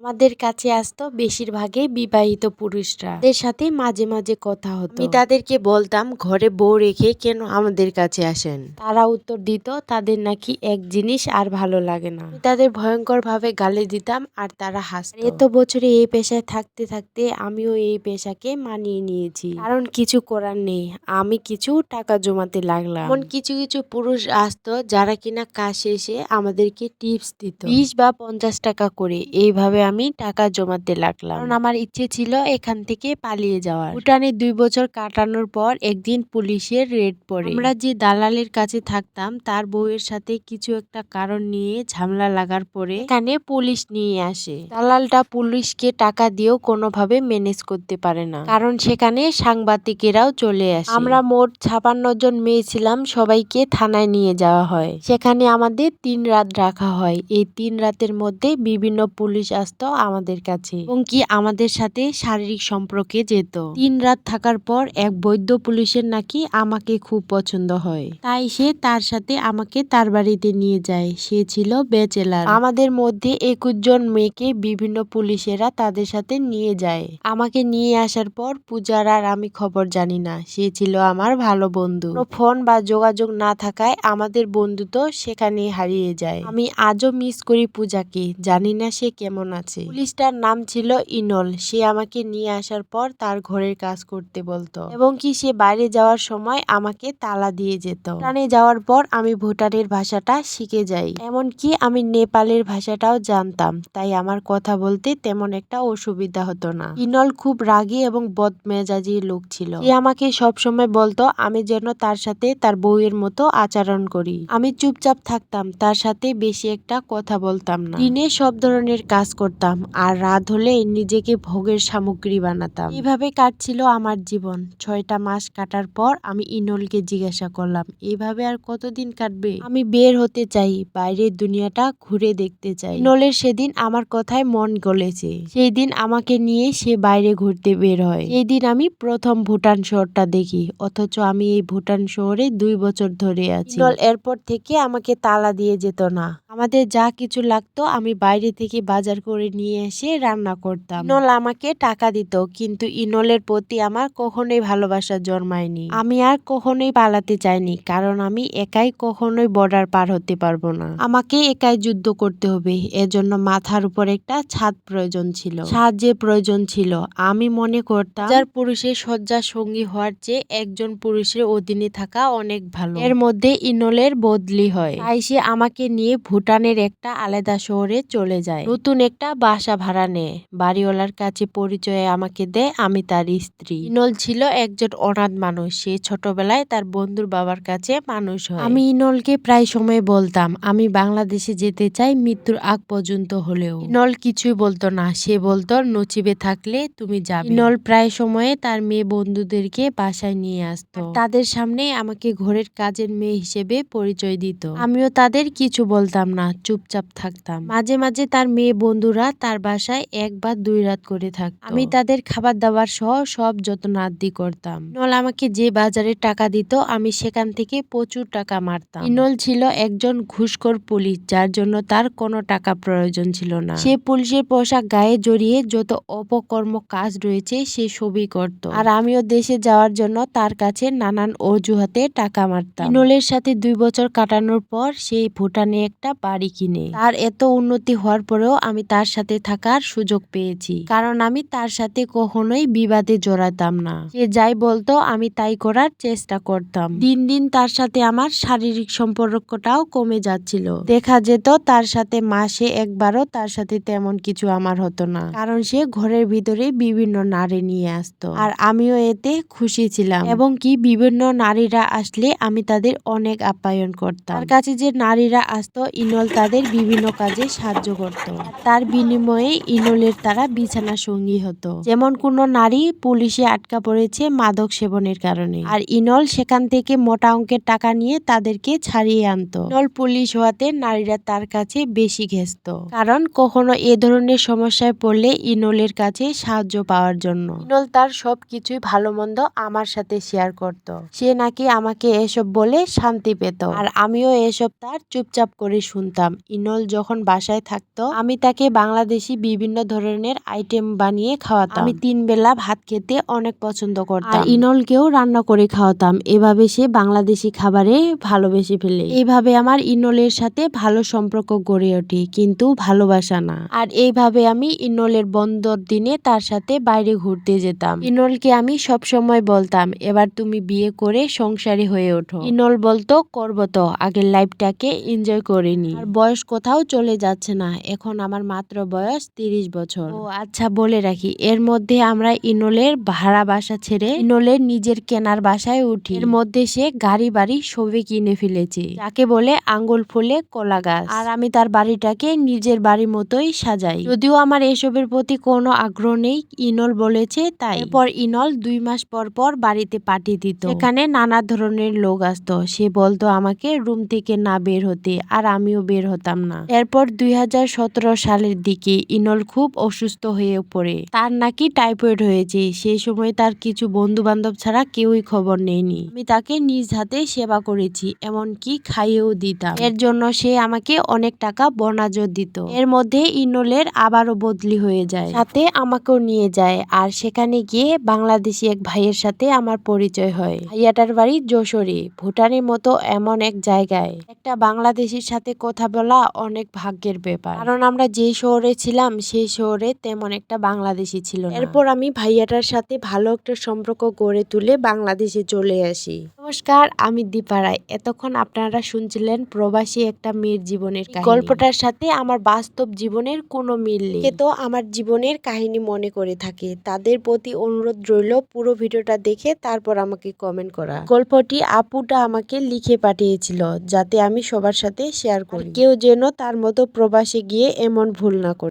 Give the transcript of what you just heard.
আমাদের কাছে আসতো বেশিরভাগই বিবাহিত পুরুষরা। এদের সাথে মাঝে মাঝে কথা হতো। আমি তাদেরকে বলতাম, ঘরে বউ রেখে কেন আমাদের কাছে আসেন? তারা উত্তর দিত, তাদের নাকি এক জিনিস আর ভালো লাগে না। তাদের ভয়ঙ্কর ভাবে গালি দিতাম আর তারা হাসত। এত বছরে এই পেশায় থাকতে থাকতে আমিও এই পেশাকে মানিয়ে নিয়েছি। কারণ কিছু করার নেই, আমি কিছু টাকা জমাতে লাগলাম। এমন কিছু কিছু পুরুষ আসতো যারা কিনা কাজ শেষে আমাদেরকে টিপস দিত। বিশ বা পঞ্চাশ টাকা করে, এইভাবে আমি টাকা জমাতে লাগলাম। কারণ আমার ইচ্ছে ছিল এখান থেকে পালিয়ে যাওয়ার। ভুটানে দুই বছর কাটানোর পর একদিন পুলিশের রেড পড়ে। আমরা যে দালালের কাছে থাকতাম তার বউয়ের সাথে কিছু একটা কারণ নিয়ে ঝামেলা লাগার পরে এখানে পুলিশ নিয়ে আসে। দালালটা পুলিশকে টাকা দিয়েও কোনোভাবে ম্যানেজ করতে পারে না। কারণ সেখানে সাংবাদিকেরাও চলে আসে। আমরা মোট ছাপান্ন জন মেয়ে ছিলাম সবাইকে থানায় নিয়ে যাওয়া হয়। সেখানে আমাদের তিন রাত রাখা হয়। এই তিন রাতের মধ্যে বিভিন্ন পুলিশ আসতো আমাদের কাছে। কি আমাদের সাথে শারীরিক সম্পর্কে যেত। তিন রাত থাকার পর এক বৈদ্য পুলিশের নাকি আমাকে খুব পছন্দ হয়। তাই সে তার সাথে আমাকে তার বাড়িতে নিয়ে যায়। সে ছিল ব্যাচেলার। আমাদের মধ্যে একুশ জন মেয়েকে বিভিন্ন পুলিশেরা তাদের সাথে নিয়ে যায়। আমাকে নিয়ে আসার পর পূজার আর আমি খবর জানি না। সে ছিল আমার ভালো বন্ধু। ফোন বা যোগাযোগ না থাকায় আমাদের বন্ধুত্ব সেখানে হারিয়ে যায়। আমি আজও মিস করি পূজাকে। জানি না সে কেমন আছে। পুলিশটার নাম ছিল ইনল। সে আমাকে নিয়ে আসার পর তার ঘরের কাজ করতে বলতো এবং কি সে বাইরে যাওয়ার সময় আমাকে তালা দিয়ে যেত। ভুটানে যাওয়ার পর আমি ভুটানের ভাষাটা শিখে যাই। এমনকি আমি নেপালের ভাষাটাও জানতাম, তাই আমার কথা বলতে তেমন একটা অসুবিধা হতো না। ইনল খুব রাগী এবং বদমেজাজি লোক ছিল। সে আমাকে সবসময় বলতো, আমি যেন তার সাথে তার বউয়ের মতো আচরণ করি। আমি চুপচাপ থাকতাম, তার সাথে বেশি একটা কথা বলতাম না। দিনে সব ধরনের কাজ করতাম। আর রাত হলে নিজেকে ভোগের সামগ্রী বানাতাম। এইভাবে কাটছিল আমার জীবন। ছয়টা মাস কাটার পর আমি ইনলকে জিজ্ঞাসা করলাম এইভাবে আর কতদিন কাটবে? আমি বের হতে চাই, বাইরের দুনিয়াটা ঘুরে দেখতে চাই। ইনলের সেদিন আমার কথায় মন গলেছে। সেই দিন আমাকে নিয়ে সে বাইরে ঘুরতে বের হয়। সেই দিন আমি প্রথম ভুটান শহরটা দেখি, অথচ আমি এই ভুটান শহরে দুই বছর ধরে আছি। ইনল এরপর থেকে আমাকে তালা দিয়ে যেত না। আমাদের যা কিছু লাগতো আমি বাইরে থেকে বাজার করে নিয়ে এসে রান্না করতাম। ইনল আমাকে টাকা দিত, কিন্তু ইনলের প্রতি আমার কখনোই ভালোবাসা জন্মায়নি। আমি আর কখনোই পালাতে চাইনি, কারণ আমি একাই কখনোই বর্ডার পার হতে পারব না। আমাকে একাই যুদ্ধ করতে হবে, এজন্য মাথার উপর একটা ছাদ প্রয়োজন ছিল। সাহায্যের প্রয়োজন ছিল। আমি মনে করতাম যার পুরুষের শয্যা সঙ্গী হওয়ার চেয়ে একজন পুরুষের অধীনে থাকা অনেক ভালো। এর মধ্যে ইনলের বদলি হয়। তাই সে আমাকে নিয়ে ভুটানের একটা আলাদা শহরে চলে যায়। নতুন একটা বাসা ভাড়া নেয় বাড়িওয়ালার কাছে পরিচয়ে আমাকে দেয় আমি তার স্ত্রী। ইনল ছিল একজন অনাথ মানুষ। সে ছোটবেলায় তার বন্ধুর বাবার কাছে মানুষ হয়। আমি ইনলকে প্রায় সময় বলতাম, আমি বাংলাদেশে যেতে চাই, মৃত্যুর আগ পর্যন্ত হলেও। ইনল কিছুই বলতো না। সে বলতো, নচিবে থাকলে তুমি যাবে। ইনল প্রায় সময়ে তার মেয়ে বন্ধুদেরকে বাসায় নিয়ে আসতো। তাদের সামনে আমাকে ঘরের কাজের মেয়ে হিসেবে পরিচয় দিত। আমিও তাদের কিছু বলতাম না, চুপচাপ থাকতাম। মাঝে মাঝে তার মেয়ে বন্ধুরা তার বাসায় এক বা দুই রাত করে থাকতো। আমি তাদের খাবার দাবার সহ সব যত্ন আদি করতাম। ইনল আমাকে যে বাজারে টাকা দিত, আমি সেখান থেকে প্রচুর টাকা মারতাম। ইনল ছিল একজন ঘুষখোর পুলিশ, যার জন্য তার কোনো টাকা প্রয়োজন ছিল না। সে পুলিশের পোশাক গায়ে জড়িয়ে যত অপকর্ম কাজ রয়েছে, সে সবই করত। আর আমিও দেশে যাওয়ার জন্য তার কাছে নানান অজুহাতে টাকা মারতাম। ইনলের সাথে দুই বছর কাটানোর পর সেই ভুটানে একটা বাড়ি কিনে। তার এত উন্নতি হওয়ার পরেও আমি তার সাথে থাকার সুযোগ পেয়েছি। কারণ আমি তার সাথে কখনোই বিবাদে জড়াতাম না। সে যাই বলতো, আমি তাই করার চেষ্টা করতাম। দিন দিন তার সাথে আমার শারীরিক সম্পর্কটাও কমে যাচ্ছিল। দেখা যেত তার সাথে মাসে একবারও তার সাথে তেমন কিছু আমার হতো না। কারণ সে ঘরের ভিতরে বিভিন্ন নারী নিয়ে আসতো। আর আমিও এতে খুশি ছিলাম। এবং কি বিভিন্ন নারীরা আসলে আমি তাদের অনেক আপ্যায়ন করতাম। তার কাছে যে নারীরা আসতো, ইনল তাদের বিভিন্ন কাজে সাহায্য করত। তার বিনিময়ে ইনলের তারা বিছানা সঙ্গী হতো। যেমন কোন নারী পুলিশে আটকা পড়েছে মাদক সেবনের কারণে। আর ইনল সেখান থেকে মোটা অঙ্কের টাকা নিয়ে তাদেরকে ছাড়িয়ে আনতো। ইনল পুলিশ হওয়াতে নারীরা তার কাছে বেশি ঘেসত কারণ কখনো এ ধরনের সমস্যায় পড়লে ইনলের কাছে সাহায্য পাওয়ার জন্য। ইনল তার সবকিছুই ভালো মন্দ আমার সাথে শেয়ার করত। সে নাকি আমাকে এসব বলে শান্তি পেত। আর আমিও এসব তার চুপচাপ করে শুনতাম। ইনল যখন বাসায় থাকতো, আমি তাকে বাংলা বাংলাদেশি বিভিন্ন ধরনের আইটেম বানিয়ে খাওয়াতাম। আমি তিন বেলা ভাত খেতে অনেক পছন্দ করতাম। ইনলকেও রান্না করে খাওয়াতাম। এভাবে সে বাংলাদেশি খাবারে ভালোবেসে ফেলে। এইভাবে আমার ইনলের সাথে ভালো সম্পর্ক গড়ে ওঠে কিন্তু ভালোবাসা না। আর এইভাবে আমি ইনলের বন্দর দিনে তার সাথে বাইরে ঘুরতে যেতাম। ইনলকে আমি সব সময় বলতাম এবার তুমি বিয়ে করে সংসারী হয়ে ওঠো। ইনল বলতো করব তো আগের লাইফটাকে এনজয় করে নি। আর বয়স কোথাও চলে যাচ্ছে না। এখন আমার মাত্র বয়স তিরিশ বছর। ও আচ্ছা বলে রাখি। এর মধ্যে আমরা ইনলের ভাড়া বাসা ছেড়ে ইনলের নিজের কেনার বাসায় উঠি। এর মধ্যে সে গাড়ি বাড়ি সবে কিনে ফেলেছে। যাকে বলে আঙ্গুল ফুলে কলা গাছ। আর আমি তার বাড়িটাকে নিজের বাড়ির মতোই সাজাই। যদিও আমার এসবের প্রতি কোনো আগ্রহ নেই, ইনল বলেছে তাই। এরপর ইনল দুই মাস পর পর বাড়িতে পাঠিয়ে দিত। এখানে নানা ধরনের লোক আসতো। সে বলতো আমাকে রুম থেকে না বের হতে, আর আমিও বের হতাম না। এরপর দুই হাজার সতেরো সালের দিকে ইনল খুব অসুস্থ হয়ে পড়ে। তার নাকি টাইফয়েড হয়েছে সেই সময় তার কিছু বন্ধু বান্ধব ছাড়া কেউই খবর নেয়নি। আমি তাকে নিজ হাতে সেবা করেছি, এমনকি খাইয়েও দিতাম। এর জন্য সে আমাকে অনেক টাকা বনাজও দিত। এর মধ্যে ইনলের আবারও বদলি হয়ে যায়। সাথে আমাকেও নিয়ে যায়, আর সেখানে গিয়ে বাংলাদেশি এক ভাইয়ের সাথে আমার পরিচয় হয়। ভাইয়াটার বাড়ি যশোরে, ভুটানের মতো এমন এক জায়গায়। একটা বাংলাদেশির সাথে কথা বলা অনেক ভাগ্যের ব্যাপার। কারণ আমরা যে শহরে ছিলাম সেই শহরে তেমন একটা বাংলাদেশি ছিল এরপর আমি ভাইয়াটার সাথে ভালো একটা সম্পর্ক গড়ে তুলে বাংলাদেশে চলে আসি। নমস্কার আমি দীপা রায়। এতক্ষণ আপনারা শুনছিলেন প্রবাসী একটা মেয়ের জীবনের গল্পটার সাথে আমার বাস্তব জীবনের কোনো মিল নেই। তো আমার জীবনের কাহিনী মনে করে থাকে। তাদের প্রতি অনুরোধ রইল পুরো ভিডিওটা দেখে তারপর আমাকে কমেন্ট করা। গল্পটি আপুটা আমাকে লিখে পাঠিয়েছিল যাতে আমি সবার সাথে শেয়ার করি। কেউ যেন তার মতো প্রবাসে গিয়ে এমন ভুল না করে।